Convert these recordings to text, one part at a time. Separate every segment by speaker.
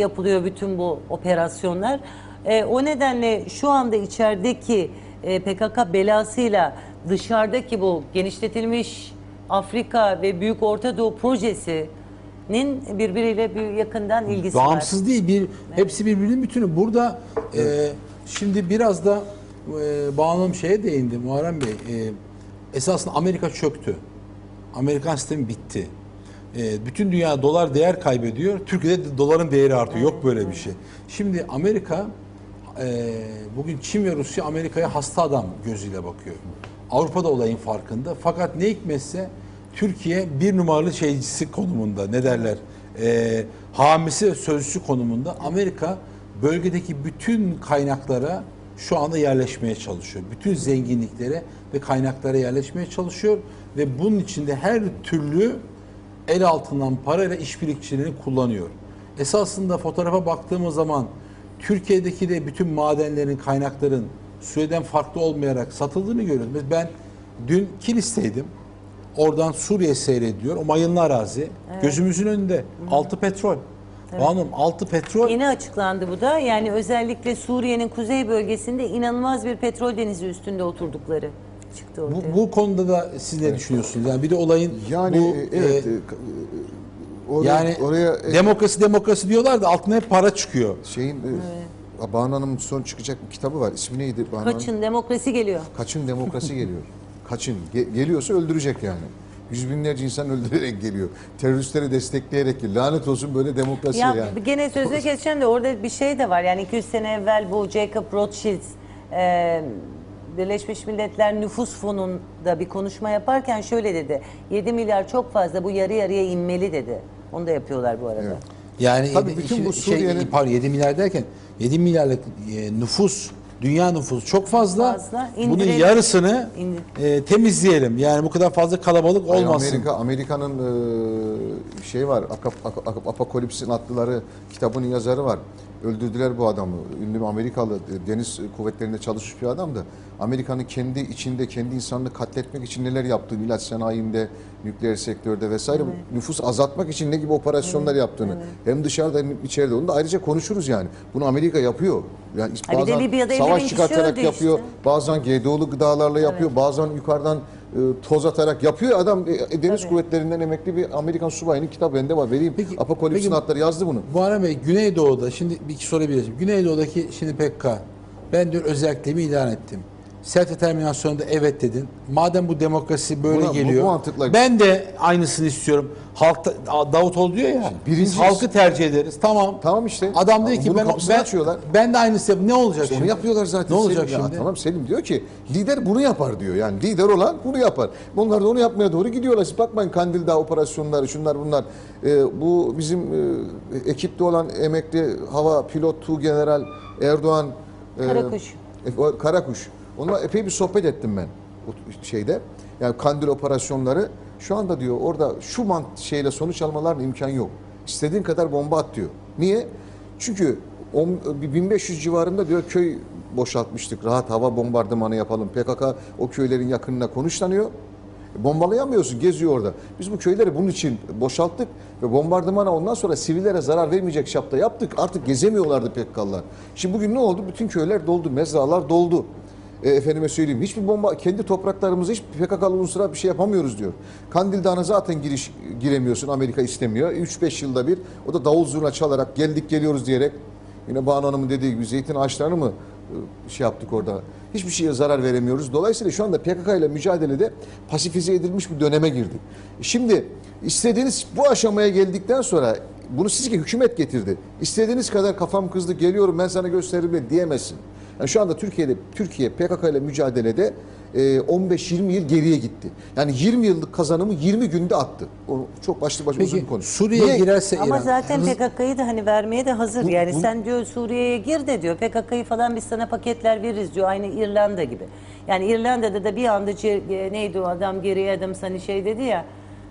Speaker 1: yapılıyor bütün bu operasyonlar. E, o nedenle şu anda içerideki e, PKK belasıyla dışarıdaki bu genişletilmiş Afrika ve Büyük Orta Doğu projesinin birbiriyle bir yakından ilgisi var.
Speaker 2: Bağımsız değil bir hepsi birbirinin bütünü. Burada e, şimdi biraz da e, bağlamam şeye değindi Muharrem Bey. E, esasında Amerika çöktü. Amerikan sistemi bitti. E, bütün dünya dolar değer kaybediyor. Türkiye'de de doların değeri artıyor. Yok böyle bir şey. Şimdi Amerika e, bugün Çin ve Rusya Amerika'ya hasta adam gözüyle bakıyor. Avrupa da olayın farkında. Fakat ne hikmetse Türkiye bir numaralı şeycisi konumunda ne derler e, hamisi ve sözcüsü konumunda Amerika bölgedeki bütün kaynaklara şu anda yerleşmeye çalışıyor. Bütün zenginliklere ve kaynaklara yerleşmeye çalışıyor ve bunun içinde her türlü el altından parayla işbirlikçilerini kullanıyor. Esasında fotoğrafa baktığımız zaman Türkiye'deki de bütün madenlerin, kaynakların Suriye'den farklı olmayarak satıldığını görüyoruz. Ben dün Kilis'teydim. Oradan Suriye seyrediyor. O mayınlı arazi. Gözümüzün önünde. Altı petrol. Hanım altı petrol.
Speaker 1: Yeni açıklandı bu da. Yani özellikle Suriye'nin kuzey bölgesinde inanılmaz bir petrol denizi üstünde oturdukları çıktı ortaya.
Speaker 2: Bu, bu konuda da siz ne düşünüyorsunuz? Yani bir de olayın
Speaker 3: Yani
Speaker 2: bu,
Speaker 3: e, evet
Speaker 2: e,
Speaker 3: e, oraya,
Speaker 2: yani
Speaker 3: oraya
Speaker 2: demokrasi demokrasi diyorlar da altına hep para çıkıyor.
Speaker 3: şeyin e, Banu Hanım'ın son çıkacak bir kitabı var. İsmi neydi Banu Hanım?
Speaker 1: Kaçın demokrasi geliyor.
Speaker 3: Kaçın demokrasi geliyor. Kaçın. Ge- geliyorsa öldürecek yani. Yüz binlerce insan öldürerek geliyor. Teröristleri destekleyerek geliyor. Lanet olsun böyle demokrasi
Speaker 1: Ya
Speaker 3: yani.
Speaker 1: gene sözüne geçeceğim de orada bir şey de var. Yani 200 sene evvel bu Jacob Rothschild e, Birleşmiş Milletler Nüfus Fonu'nda bir konuşma yaparken şöyle dedi. 7 milyar çok fazla bu yarı yarıya inmeli dedi. Onu da yapıyorlar bu arada.
Speaker 3: Evet.
Speaker 2: Yani
Speaker 3: Tabii
Speaker 2: yedi-
Speaker 3: bütün bu
Speaker 2: şey,
Speaker 3: Suriye'nin-
Speaker 2: pardon 7 milyar derken 7 milyarlık e, nüfus dünya nüfusu çok fazla.
Speaker 1: Fazla,
Speaker 2: Bunun yarısını
Speaker 1: İndir.
Speaker 2: e, temizleyelim. Yani bu kadar fazla kalabalık
Speaker 3: Hayır,
Speaker 2: olmasın.
Speaker 3: Amerika Amerika'nın e, şey var. Apokalipsin atlıları kitabının yazarı var. Öldürdüler bu adamı. Ünlü bir Amerikalı deniz kuvvetlerinde çalışmış bir adamdı. Amerika'nın kendi içinde kendi insanını katletmek için neler yaptığını, ilaç sanayinde, nükleer sektörde vesaire nüfus azaltmak için ne gibi operasyonlar yaptığını hem dışarıda hem içeride onu da ayrıca konuşuruz yani. Bunu Amerika yapıyor. Yani bazen
Speaker 1: Libya'da 50 bin
Speaker 3: savaş çıkartarak yapıyor.
Speaker 1: işte.
Speaker 3: Bazen GDO'lu gıdalarla yapıyor. Bazen yukarıdan toz atarak yapıyor. Adam e, deniz
Speaker 1: Tabii.
Speaker 3: kuvvetlerinden emekli bir Amerikan subayının kitabı bende var. Vereyim.
Speaker 2: Peki-
Speaker 3: Apokalipsin
Speaker 2: peki-
Speaker 3: yazdı bunu.
Speaker 2: Muharrem Bey Güneydoğu'da şimdi bir iki soru bileceğim. Güneydoğu'daki şimdi PKK ben diyor özelliğimi ilan ettim. Self determinasyonda evet dedin. Madem bu demokrasi böyle
Speaker 3: Buna- bu-
Speaker 2: geliyor.
Speaker 3: bu mantıkla-
Speaker 2: ben de aynısını istiyorum. Halk da- Davutoğlu diyor ya.
Speaker 3: Birincisi-
Speaker 2: halkı tercih ederiz. Tamam.
Speaker 3: Tamam işte.
Speaker 2: Adam diyor ki ben ben,
Speaker 3: açıyorlar.
Speaker 2: ben de aynısı yap. Ne olacak
Speaker 3: İşte
Speaker 2: şimdi?
Speaker 3: onu yapıyorlar zaten.
Speaker 2: Ne olacak
Speaker 3: Selim. Ya
Speaker 2: şimdi?
Speaker 3: tamam Selim diyor ki lider bunu yapar diyor. Yani lider olan bunu yapar. Bunlar da onu yapmaya doğru gidiyorlar. Siz bakmayın Kandil Dağı operasyonları şunlar bunlar. Ee, bu bizim e, ekipte olan emekli hava pilotu general Erdoğan e,
Speaker 1: Karakuş.
Speaker 3: e, Karakuş. Onunla epey bir sohbet ettim ben o şeyde. Yani Kandil operasyonları şu anda diyor orada şu mant şeyle sonuç almaların imkan yok. İstediğin kadar bomba at diyor. Niye? Çünkü on- bir 1500 civarında diyor köy boşaltmıştık. Rahat hava bombardımanı yapalım. PKK o köylerin yakınına konuşlanıyor. Bombalayamıyorsun, geziyor orada. Biz bu köyleri bunun için boşalttık ve bombardımana ondan sonra sivillere zarar vermeyecek şapta yaptık. Artık gezemiyorlardı PKK'lılar. Şimdi bugün ne oldu? Bütün köyler doldu, mezralar doldu. E, efendime söyleyeyim hiçbir bomba kendi topraklarımızda hiç PKK'lı unsura bir şey yapamıyoruz diyor. Kandil Dağı'na zaten giriş giremiyorsun Amerika istemiyor. 3-5 yılda bir o da davul zurna çalarak geldik geliyoruz diyerek yine Banu Hanım'ın dediği gibi zeytin ağaçlarını mı e, şey yaptık orada. Hiçbir şeye zarar veremiyoruz. Dolayısıyla şu anda PKK ile mücadelede pasifize edilmiş bir döneme girdik. Şimdi istediğiniz bu aşamaya geldikten sonra bunu sizce hükümet getirdi. İstediğiniz kadar kafam kızdı geliyorum ben sana gösteririm diyemezsin. Yani şu anda Türkiye'de Türkiye PKK ile mücadelede e, 15-20 yıl geriye gitti. Yani 20 yıllık kazanımı 20 günde attı. O çok başlı uzun bir
Speaker 2: Peki
Speaker 3: konu.
Speaker 2: Suriye'ye
Speaker 3: Niye?
Speaker 2: girerse
Speaker 1: Ama
Speaker 2: İran.
Speaker 1: zaten PKK'yı da hani vermeye de hazır.
Speaker 3: Bu-
Speaker 1: yani
Speaker 3: bu-
Speaker 1: sen diyor Suriye'ye gir de diyor. PKK'yı falan biz sana paketler veririz diyor. Aynı İrlanda gibi. Yani İrlanda'da da bir anda e, neydi o adam geriye adım hani şey dedi ya.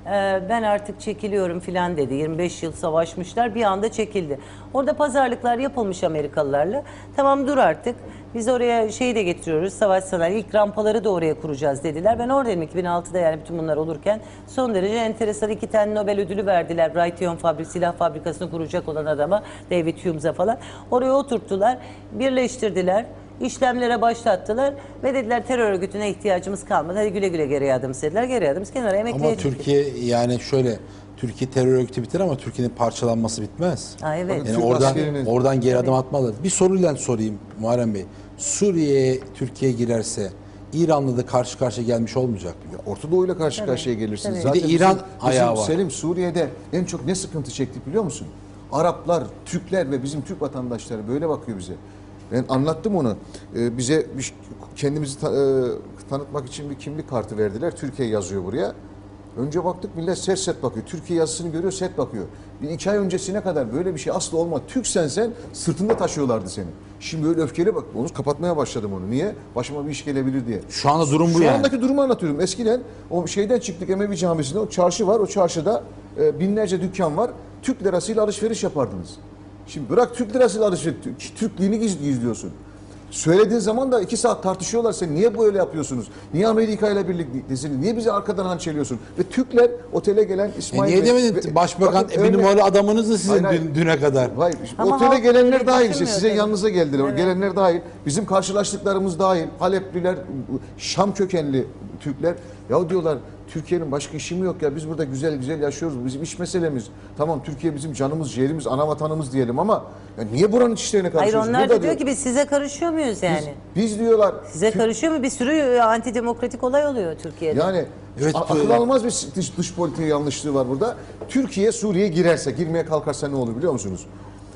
Speaker 1: E, ben artık çekiliyorum filan dedi. 25 yıl savaşmışlar bir anda çekildi. Orada pazarlıklar yapılmış Amerikalılarla. Tamam dur artık. Biz oraya şeyi de getiriyoruz, savaş sanayi. ilk rampaları da oraya kuracağız dediler. Ben oradayım 2006'da yani bütün bunlar olurken. Son derece enteresan iki tane Nobel ödülü verdiler. Raytheon fabrik, silah fabrikasını kuracak olan adama, David Hume's'a falan. Oraya oturttular, birleştirdiler. İşlemlere başlattılar ve dediler terör örgütüne ihtiyacımız kalmadı. Hadi güle güle geri adım dediler. Geri adım kenara emekliye
Speaker 2: Ama Türkiye yani şöyle Türkiye terör örgütü biter ama Türkiye'nin parçalanması bitmez.
Speaker 1: Ha, evet.
Speaker 2: Yani
Speaker 3: Türk
Speaker 2: oradan
Speaker 3: askerinin-
Speaker 2: oradan geri adım atmalı. Bir soruyla sorayım Muharrem Bey. Suriye'ye Türkiye girerse İran'la da karşı karşıya gelmiş olmayacak mı?
Speaker 3: Orta Doğu ile karşı karşıya gelirsiniz.
Speaker 1: Tabii.
Speaker 2: Bir de İran
Speaker 3: bizim,
Speaker 2: ayağı
Speaker 3: bizim
Speaker 2: var.
Speaker 3: Selim Suriye'de en çok ne sıkıntı çektik biliyor musun? Araplar, Türkler ve bizim Türk vatandaşları böyle bakıyor bize. Ben anlattım onu. Ee, bize kendimizi ta- e, tanıtmak için bir kimlik kartı verdiler. Türkiye yazıyor buraya. Önce baktık millet set set bakıyor. Türkiye yazısını görüyor set bakıyor. Bir iki ay öncesine kadar böyle bir şey asla olmaz. Türksen sen sırtında taşıyorlardı seni. Şimdi böyle öfkeli bak. Onu kapatmaya başladım onu. Niye? Başıma bir iş gelebilir diye.
Speaker 2: Şu anda durum bu
Speaker 3: Şu
Speaker 2: yani.
Speaker 3: andaki durumu anlatıyorum. Eskiden o şeyden çıktık Emevi Camisi'nde o çarşı var. O çarşıda e, binlerce dükkan var. Türk lirasıyla alışveriş yapardınız. Şimdi bırak Türk lirasıyla alışveriş. Türk- Türklüğünü giz- gizliyorsun. Söylediğin zaman da iki saat tartışıyorlar seni. Niye böyle yapıyorsunuz? Niye Amerika ile birliktesin? Niye bizi arkadan hançeliyorsun? Ve Türkler otele gelen
Speaker 2: E
Speaker 3: İsmail
Speaker 2: niye
Speaker 3: Bey-
Speaker 2: demedin
Speaker 3: ve-
Speaker 2: başbakan
Speaker 3: Bakın
Speaker 2: e, bir numaralı adamınızdı sizin
Speaker 3: Hayır, hayır.
Speaker 2: dün- düne kadar.
Speaker 3: Hayır.
Speaker 1: Ama
Speaker 3: otele gelenler dahil.
Speaker 1: düşünmüyor
Speaker 3: Size
Speaker 1: tabii.
Speaker 3: yanınıza geldiler. O Gelenler dahil. Bizim karşılaştıklarımız dahil. Halepliler, Şam kökenli Türkler. Ya diyorlar Türkiye'nin başka işi mi yok ya? Biz burada güzel güzel yaşıyoruz. Bizim iş meselemiz. Tamam Türkiye bizim canımız, ciğerimiz, ana vatanımız diyelim ama ya niye buranın işlerine
Speaker 1: Hayır
Speaker 3: karışıyoruz?
Speaker 1: onlar
Speaker 3: Burada
Speaker 1: da diyor ki biz size karışıyor muyuz yani?
Speaker 3: biz, biz diyorlar.
Speaker 1: Size karışıyor mu? Bir sürü e, antidemokratik olay oluyor Türkiye'de.
Speaker 3: Yani
Speaker 2: Evet,
Speaker 3: akıl almaz bir dış, dış politika yanlışlığı var burada. Türkiye Suriye'ye girerse, girmeye kalkarsa ne olur biliyor musunuz?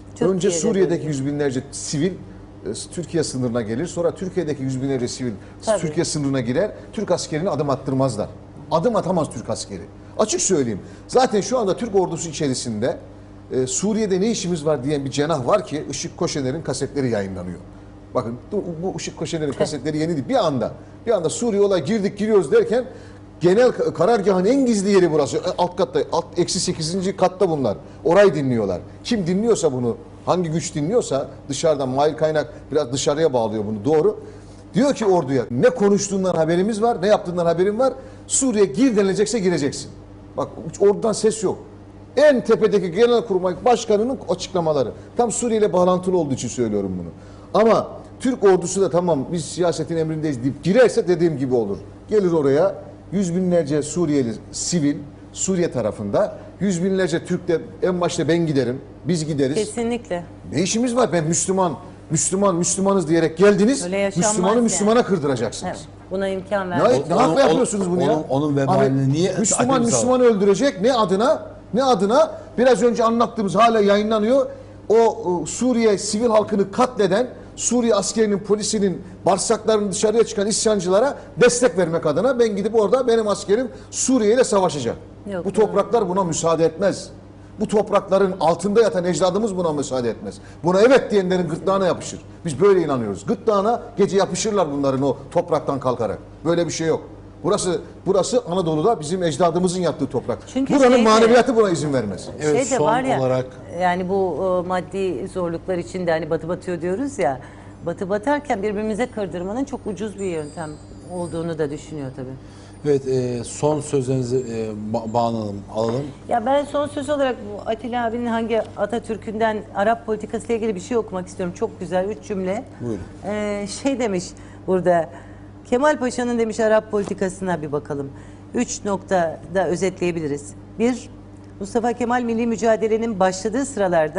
Speaker 1: Türkiye'de
Speaker 3: Önce Suriye'deki
Speaker 1: böyle.
Speaker 3: yüz binlerce sivil e, Türkiye sınırına gelir. Sonra Türkiye'deki yüz binlerce sivil
Speaker 1: Tabii.
Speaker 3: Türkiye sınırına girer. Türk askerini adım attırmazlar. Adım atamaz Türk askeri. Açık söyleyeyim. Zaten şu anda Türk ordusu içerisinde e, Suriye'de ne işimiz var diyen bir cenah var ki Işık Koşener'in kasetleri yayınlanıyor. Bakın bu, bu Işık Koşener'in kasetleri yeni değil. Bir anda bir anda Suriye olay girdik giriyoruz derken genel ka- karargahın en gizli yeri burası. E, Alt katta, alt, eksi sekizinci katta bunlar. Orayı dinliyorlar. Kim dinliyorsa bunu, hangi güç dinliyorsa dışarıdan Mahir Kaynak biraz dışarıya bağlıyor bunu doğru. Diyor ki orduya ne konuştuğundan haberimiz var, ne yaptığından haberim var. Suriye gir denilecekse gireceksin. Bak oradan ses yok. En tepedeki Genelkurmay Başkanı'nın açıklamaları. Tam Suriye ile bağlantılı olduğu için söylüyorum bunu. Ama Türk ordusu da tamam biz siyasetin emrindeyiz deyip girerse dediğim gibi olur. Gelir oraya yüz binlerce Suriyeli sivil Suriye tarafında yüz binlerce Türk de en başta ben giderim, biz gideriz.
Speaker 1: Kesinlikle.
Speaker 3: Ne işimiz var? Ben Müslüman, Müslüman, Müslümanız diyerek geldiniz. Müslümanı
Speaker 1: yani.
Speaker 3: Müslümana kırdıracaksınız.
Speaker 1: Evet. Buna imkan
Speaker 3: Ne,
Speaker 1: vermek.
Speaker 3: ne
Speaker 2: Onun-
Speaker 3: hakla
Speaker 2: onun-
Speaker 3: yapıyorsunuz bunu ya?
Speaker 2: onun- onun vebalini
Speaker 3: Abi,
Speaker 2: niye-
Speaker 3: Müslüman
Speaker 2: Ayrı
Speaker 3: Müslümanı öldürecek ne adına? Ne adına? Biraz önce anlattığımız hala yayınlanıyor. O, o Suriye sivil halkını katleden Suriye askerinin, polisinin bağırsaklarını dışarıya çıkan isyancılara destek vermek adına ben gidip orada benim askerim Suriye ile savaşacak.
Speaker 1: Yok,
Speaker 3: Bu topraklar buna müsaade etmez. Bu toprakların altında yatan ecdadımız buna müsaade etmez. Buna evet diyenlerin gırtlağına yapışır. Biz böyle inanıyoruz. Gırtlağına gece yapışırlar bunların o topraktan kalkarak. Böyle bir şey yok. Burası burası Anadolu'da bizim ecdadımızın yattığı toprak.
Speaker 1: Çünkü
Speaker 3: Buranın
Speaker 1: şeyde-
Speaker 3: maneviyatı buna izin vermez.
Speaker 2: Evet,
Speaker 1: şey de
Speaker 2: son
Speaker 1: var ya
Speaker 2: olarak
Speaker 1: yani bu e, maddi zorluklar içinde hani batı batıyor diyoruz ya batı batarken birbirimize kırdırmanın çok ucuz bir yöntem olduğunu da düşünüyor tabii.
Speaker 2: Evet e, son sözlerinizi e, ba- bağlanalım, alalım.
Speaker 1: Ya ben son söz olarak bu Atilla abinin hangi Atatürk'ünden Arap politikasıyla ilgili bir şey okumak istiyorum. Çok güzel üç cümle.
Speaker 2: Buyurun.
Speaker 1: Ee, şey demiş burada Kemal Paşa'nın demiş Arap politikasına bir bakalım. Üç noktada özetleyebiliriz. Bir, Mustafa Kemal milli mücadelenin başladığı sıralarda